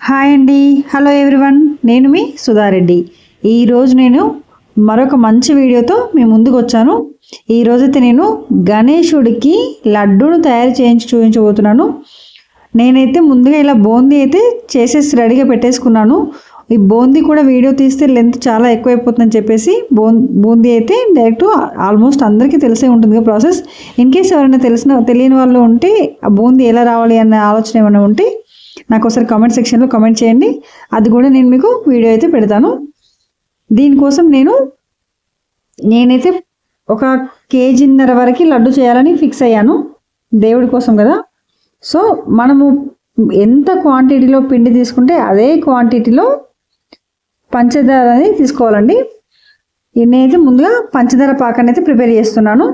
Hi అండి hello everyone నేను మీ సుధారెడ్డి ఈరోజు నేను మరొక మంచి వీడియోతో మీ ముందుకు వచ్చాను. ఈరోజైతే నేను గణేశుడికి లడ్డూను తయారు చేయించి చూపించబోతున్నాను. నేనైతే ముందుగా ఇలా బూందీ అయితే చేసేసి రెడీగా పెట్టేసుకున్నాను. ఈ బూందీ కూడా వీడియో తీస్తే లెంత్ చాలా ఎక్కువైపోతుందని చెప్పేసి బూ బూందీ అయితే డైరెక్ట్ ఆల్మోస్ట్ అందరికీ తెలిసే ఉంటుంది ప్రాసెస్. ఇన్ కేస్ ఎవరైనా తెలిసిన తెలియని వాళ్ళు ఉంటే ఆ బూందీ ఎలా రావాలి అనే ఆలోచన ఏమైనా ఉంటే నాకు ఒకసారి కామెంట్ సెక్షన్లో కామెంట్ చేయండి. అది కూడా నేను మీకు వీడియో అయితే పెడతాను. దీనికోసం నేను నేనైతే ఒక కేజీన్నర వరకు లడ్డు చేయాలని ఫిక్స్ అయ్యాను. దేవుడి కోసం కదా. సో మనము ఎంత క్వాంటిటీలో పిండి తీసుకుంటే అదే క్వాంటిటీలో పంచదార అనేది తీసుకోవాలండి. నేనైతే ముందుగా పంచదార పాకాన్ని అయితే ప్రిపేర్ చేస్తున్నాను.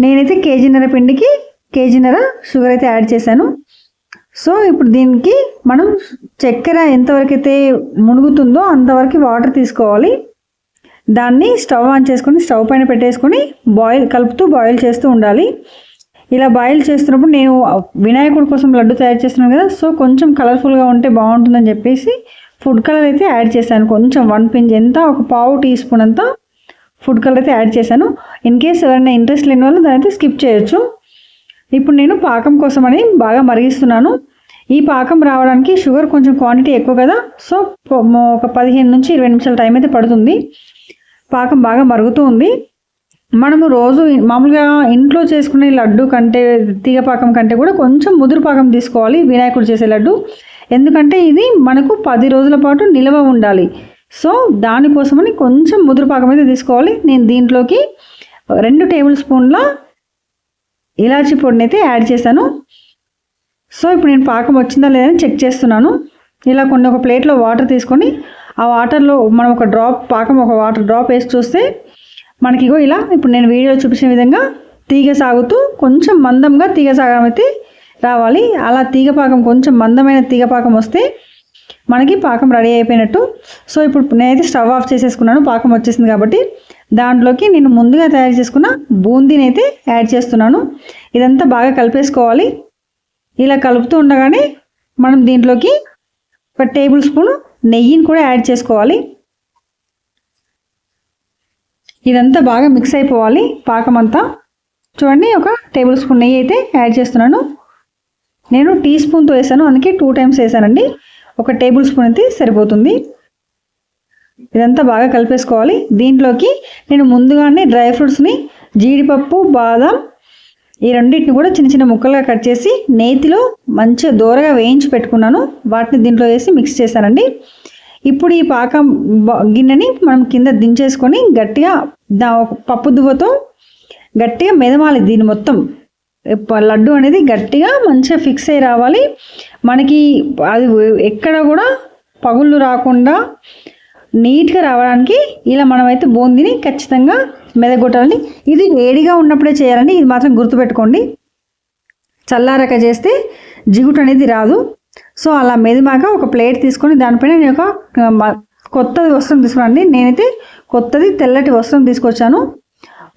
నేనైతే కేజీన్నర పిండికి కేజీన్నర షుగర్ అయితే యాడ్ చేశాను. సో ఇప్పుడు దీనికి మనం చక్కెర ఎంతవరకు అయితే మునుగుతుందో అంతవరకు వాటర్ తీసుకోవాలి. దాన్ని స్టవ్ ఆన్ చేసుకొని స్టవ్ పైన పెట్టేసుకొని బాయిల్ కలుపుతూ బాయిల్ చేస్తూ ఉండాలి. ఇలా బాయిల్ చేస్తున్నప్పుడు నేను వినాయకుడి కోసం లడ్డు తయారు చేస్తున్నాను కదా సో కొంచెం కలర్ఫుల్గా ఉంటే బాగుంటుందని చెప్పేసి ఫుడ్ కలర్ అయితే యాడ్ చేశాను. కొంచెం వన్ పింజ్ ఎంత ఒక పావు టీ స్పూన్ అంత ఫుడ్ కలర్ అయితే యాడ్ చేశాను. ఇన్ కేస్ ఎవరైనా ఇంట్రెస్ట్ లేని వాళ్ళు దాని అయితే స్కిప్ చేయొచ్చు. ఇప్పుడు నేను పాకం కోసం అని బాగా మరిగిస్తున్నాను. ఈ పాకం రావడానికి షుగర్ కొంచెం క్వాంటిటీ ఎక్కువ కదా సో ఒక పదిహేను నుంచి ఇరవై నిమిషాల టైం అయితే పడుతుంది. పాకం బాగా మరుగుతూ ఉంది. మనము రోజు మామూలుగా ఇంట్లో చేసుకునే లడ్డు కంటే తీగ పాకం కంటే కూడా కొంచెం ముదురు పాకం తీసుకోవాలి వినాయకుడు చేసే లడ్డు. ఎందుకంటే ఇది మనకు పది రోజుల పాటు నిల్వ ఉండాలి. సో దానికోసమని కొంచెం ముదురు పాకం అయితే తీసుకోవాలి. నేను దీంట్లోకి రెండు టేబుల్ స్పూన్ల ఇలాచీ పొడిని అయితే యాడ్ చేశాను. సో ఇప్పుడు నేను పాకం వచ్చిందా లేదని చెక్ చేస్తున్నాను. ఇలా కొన్ని ఒక ప్లేట్లో వాటర్ తీసుకొని ఆ వాటర్లో మనం ఒక డ్రాప్ పాకం ఒక వాటర్ డ్రాప్ వేసి చూస్తే మనకి ఇగో ఇలా ఇప్పుడు నేను వీడియో చూపించిన విధంగా తీగ సాగుతూ కొంచెం మందంగా తీగ సాగడం అయితే రావాలి. అలా తీగ పాకం కొంచెం మందమైన తీగ పాకం వస్తే మనకి పాకం రెడీ అయిపోయినట్టు. సో ఇప్పుడు నేనైతే స్టవ్ ఆఫ్ చేసేసుకున్నాను. పాకం వచ్చేసింది కాబట్టి దాంట్లోకి నేను ముందుగా తయారు చేసుకున్న బూందీని అయితే యాడ్ చేస్తున్నాను. ఇదంతా బాగా కలిపేసుకోవాలి. ఇలా కలుపుతూ ఉండగానే మనం దీంట్లోకి ఒక టేబుల్ స్పూన్ నెయ్యిని కూడా యాడ్ చేసుకోవాలి. ఇదంతా బాగా మిక్స్ అయిపోవాలి పాకం అంతా. చూడండి ఒక టేబుల్ స్పూన్ నెయ్యి అయితే యాడ్ చేస్తున్నాను. నేను టీ స్పూన్తో వేసాను అందుకే టూ టైమ్స్ వేసానండి. ఒక టేబుల్ స్పూన్ అయితే సరిపోతుంది. ఇదంతా బాగా కలిపేసుకోవాలి. దీంట్లోకి నేను ముందుగానే డ్రై ఫ్రూట్స్ని జీడిపప్పు బాదం ఈ రెండింటిని కూడా చిన్న చిన్న ముక్కలుగా కట్ చేసి నేతిలో మంచిగా దూరగా వేయించి పెట్టుకున్నాను. వాటిని దీంట్లో వేసి మిక్స్ చేశానండి. ఇప్పుడు ఈ పాకం గిన్నెని మనం కింద దించేసుకొని గట్టిగా దా పప్పు దువ్వతో గట్టిగా మెదమాలి దీన్ని మొత్తం. లడ్డు అనేది గట్టిగా మంచిగా ఫిక్స్ అయి రావాలి. మనకి అది ఎక్కడ కూడా పగుళ్ళు రాకుండా నీట్గా రావడానికి ఇలా మనమైతే బూందీని ఖచ్చితంగా మెదగొట్టాలని ఇది వేడిగా ఉన్నప్పుడే చేయాలండి. ఇది మాత్రం గుర్తుపెట్టుకోండి. చల్లారక చేస్తే జిగుటు అనేది రాదు. సో అలా మెదిమాక ఒక ప్లేట్ తీసుకొని దానిపైన నేను ఒక కొత్తది వస్త్రం తీసుకురండి నేనైతే కొత్తది తెల్లటి వస్త్రం తీసుకొచ్చాను.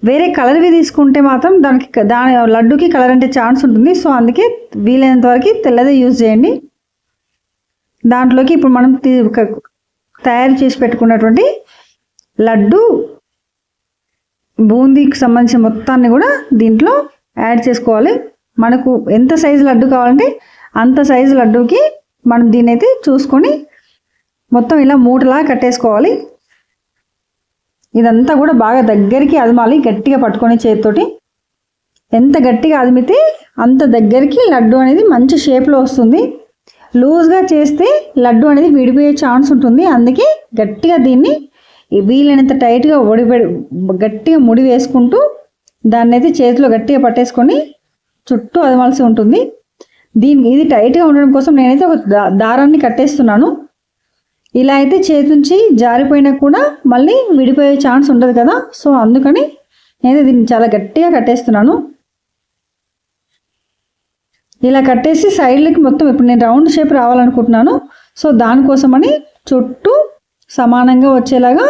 వేరే కలర్వి తీసుకుంటే మాత్రం దానికి దాని లడ్డుకి కలర్ అంటే ఛాన్స్ ఉంటుంది. సో అందుకే వీలైనంత వరకు తెల్లదే యూజ్ చేయండి. దాంట్లోకి ఇప్పుడు మనం తయారు చేసి పెట్టుకున్నటువంటి లడ్డు బూందీకి సంబంధించిన మొత్తాన్ని కూడా దీంట్లో యాడ్ చేసుకోవాలి. మనకు ఎంత సైజు లడ్డు కావాలంటే అంత సైజు లడ్డుకి మనం దీన్ని అయితే చూసుకొని మొత్తం ఇలా మూటలా కట్టేసుకోవాలి. ఇదంతా కూడా బాగా దగ్గరికి అదమాలి గట్టిగా పట్టుకొని చేతితోటి. ఎంత గట్టిగా అదిమితే అంత దగ్గరికి లడ్డు అనేది మంచి షేప్లో వస్తుంది. లూజ్గా చేస్తే లడ్డు అనేది విడిపోయే ఛాన్స్ ఉంటుంది. అందుకే గట్టిగా దీన్ని వీలైనంత టైట్గా ఒడి గట్టిగా ముడి వేసుకుంటూ దాన్ని అయితే చేతిలో గట్టిగా పట్టేసుకొని చుట్టూ అదమాల్సి ఉంటుంది. దీనికి ఇది టైట్గా ఉండడం కోసం నేనైతే ఒక దారాన్ని కట్టేస్తున్నాను. ఇలా అయితే చేతి నుంచి జారిపోయినా కూడా మళ్ళీ విడిపోయే ఛాన్స్ ఉండదు కదా. సో అందుకని నేను దీన్ని చాలా గట్టిగా కట్టేస్తున్నాను. ఇలా కట్టేసి సైడ్లకి మొత్తం ఇప్పుడు నేను రౌండ్ షేప్ రావాలనుకుంటున్నాను. సో దానికోసమని చుట్టూ సమానంగా వచ్చేలాగా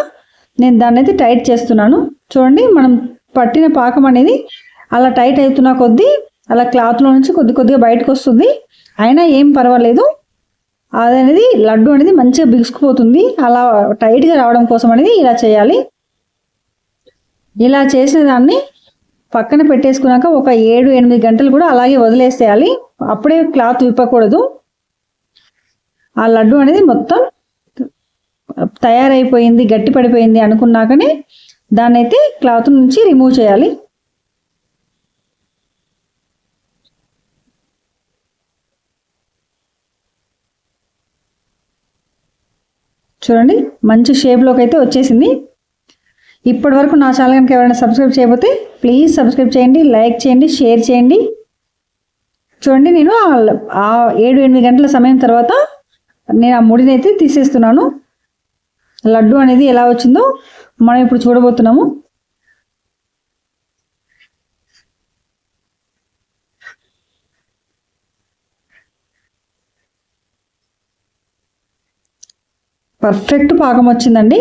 నేను దాన్ని అయితే టైట్ చేస్తున్నాను. చూడండి మనం పట్టిన పాకం అనేది అలా టైట్ అవుతున్న కొద్దీ అలా క్లాత్లో నుంచి కొద్ది కొద్దిగా బయటకు వస్తుంది. అయినా ఏం పర్వాలేదు. అదనేది లడ్డు అనేది మంచిగా బిగుసుకుపోతుంది. అలా టైట్గా రావడం కోసం అనేది ఇలా చేయాలి. ఇలా చేసిన దాన్ని పక్కన పెట్టేసుకున్నాక ఒక ఏడు ఎనిమిది గంటలు కూడా అలాగే వదిలేసేయాలి. అప్పుడే క్లాత్ విప్పకూడదు. ఆ లడ్డు అనేది మొత్తం తయారైపోయింది గట్టి పడిపోయింది అనుకున్నాకనే దాన్ని అయితే క్లాత్ నుంచి రిమూవ్ చేయాలి. చూడండి మంచి షేప్లోకి అయితే వచ్చేసింది. ఇప్పటి వరకు నా ఛానల్ కనుక ఎవరైనా సబ్స్క్రైబ్ చేయకపోతే ప్లీజ్ సబ్స్క్రైబ్ చేయండి లైక్ చేయండి షేర్ చేయండి. చూడండి నేను ఆ ఏడు ఎనిమిది గంటల సమయం తర్వాత నేను ఆ ముడిని అయితే తీసేస్తున్నాను. లడ్డు అనేది ఎలా వచ్చిందో మనం ఇప్పుడు చూడబోతున్నాము. పర్ఫెక్ట్ పాకం వచ్చిందండి.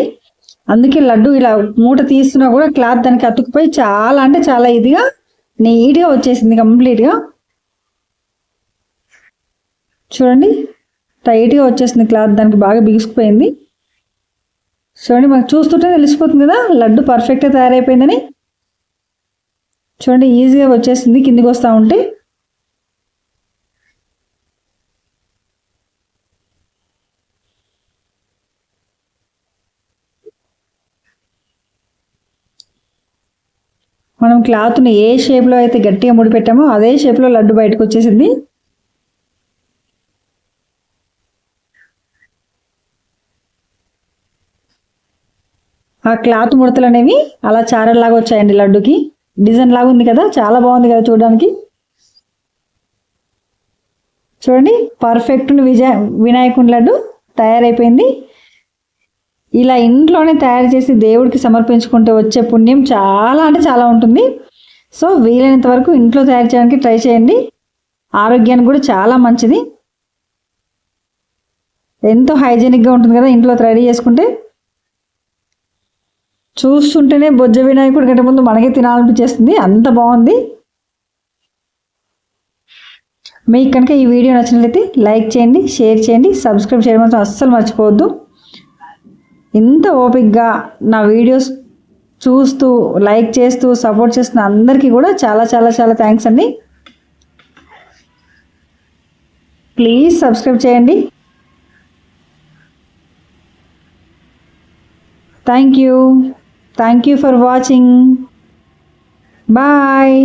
అందుకే లడ్డు ఇలా మూట తీస్తున్నా కూడా క్లాత్ దానికి అతుక్కుపోయి చాలా అంటే చాలా ఇదిగా నీట్గా వచ్చేసింది కంప్లీట్గా. చూడండి టైట్గా వచ్చేసింది క్లాత్ దానికి బాగా బిగుసుకుపోయింది. చూడండి మాకు చూస్తుంటే తెలిసిపోతుంది కదా లడ్డు పర్ఫెక్ట్గా తయారైపోయిందని. చూడండి ఈజీగా వచ్చేసింది కిందికి వస్తూ ఉంటే. మనం క్లాత్ని ఏ షేప్లో అయితే గట్టిగా ముడిపెట్టామో అదే షేప్లో లడ్డు బయటకు వచ్చేసింది. ఆ క్లాత్ ముడతలు అనేవి అలా చారల్లాగా వచ్చాయండి లడ్డుకి. డిజైన్ లాగా ఉంది కదా చాలా బాగుంది కదా చూడడానికి. చూడండి పర్ఫెక్ట్ విజయ వినాయకుని లడ్డు తయారైపోయింది. ఇలా ఇంట్లోనే తయారు చేసి దేవుడికి సమర్పించుకుంటే వచ్చే పుణ్యం చాలా అంటే చాలా ఉంటుంది. సో వీలైనంత వరకు ఇంట్లో తయారు చేయడానికి ట్రై చేయండి. ఆరోగ్యానికి కూడా చాలా మంచిది. ఎంతో హైజీనిక్గా ఉంటుంది కదా ఇంట్లో రెడీ చేసుకుంటే. చూస్తుంటేనే బొజ్జ వినాయకుడి కంటే ముందు మనకే తినాలనిపించేస్తుంది. అంత బాగుంది. మీకు కనుక ఈ వీడియో నచ్చినట్లయితే లైక్ చేయండి షేర్ చేయండి సబ్స్క్రైబ్ చేయడం మాత్రం అస్సలు మర్చిపోవద్దు. ఇంత ఓపిక్గా నా వీడియోస్ చూస్తూ లైక్ చేస్తూ సపోర్ట్ చేస్తున్న అందరికీ కూడా చాలా చాలా చాలా థ్యాంక్స్ అండి. ప్లీజ్ సబ్స్క్రైబ్ చేయండి. Thank you. Thank you for watching. Bye.